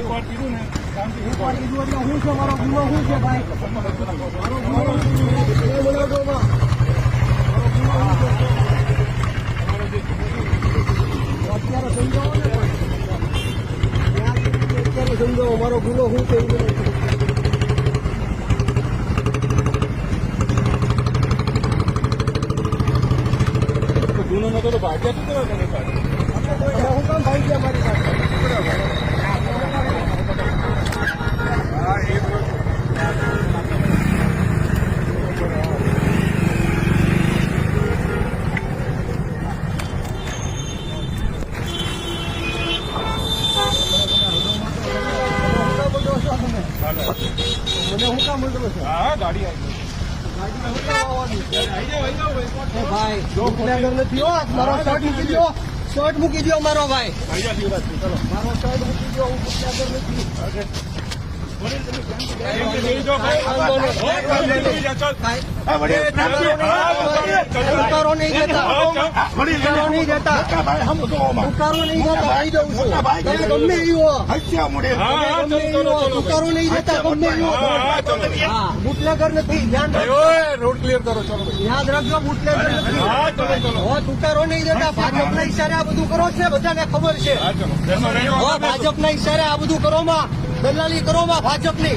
એકવાર કીધું ને શાંતિ એકવાર કીધું એટલે હું છે મારો ગુનો શું છે ગુનો શું કરો તમે બોલાવજો માં. મારો ગુનો શું છે? તો અત્યારે સમજાવો ને પણ. ત્યાં સુધી અત્યારે સમજાવો મારો ગુનો શું છે એ બોલાવજો. તો ગુનો નતો તો ભાગ્યા શું કરવા તમે પાસે? તમે હું કામ ભાઈ ગયા મારી પાસે હા એ બરોબર. મને હું કામ બોલતો છો હા ગાડી આવી ભાઈ જો નથી હો મારો શર્ટ મૂકી દો શર્ટ મૂકી દો મારો ભાઈ મારો શર્ટ મૂકી દો હું ગુનેગાર નથી. ઉતારો નહીં ઉતારો નહીં દેતા ઉતારો નહીં દેતા આવી જાઉં છું. તમે ગમે એ હો. હા, હા, ગમે એ હો. ચલો. નહીં દેતા ગમે એ હો. હા, હા, ચલો. હા બુટલેગર નથી ધ્યાન રોડ ક્લિયર કરો ચલો. યાદ રાખજો બુટલેગર નથી. હા ચલો ચલો. હો ઉતારો નહીં દેતા ભાજપના ઈશારે આ બધું કરો છે બધાને ખબર છે. ભાજપના ઈશારે આ બધું કરોમાં દલાલી કરો માં ભાજપની.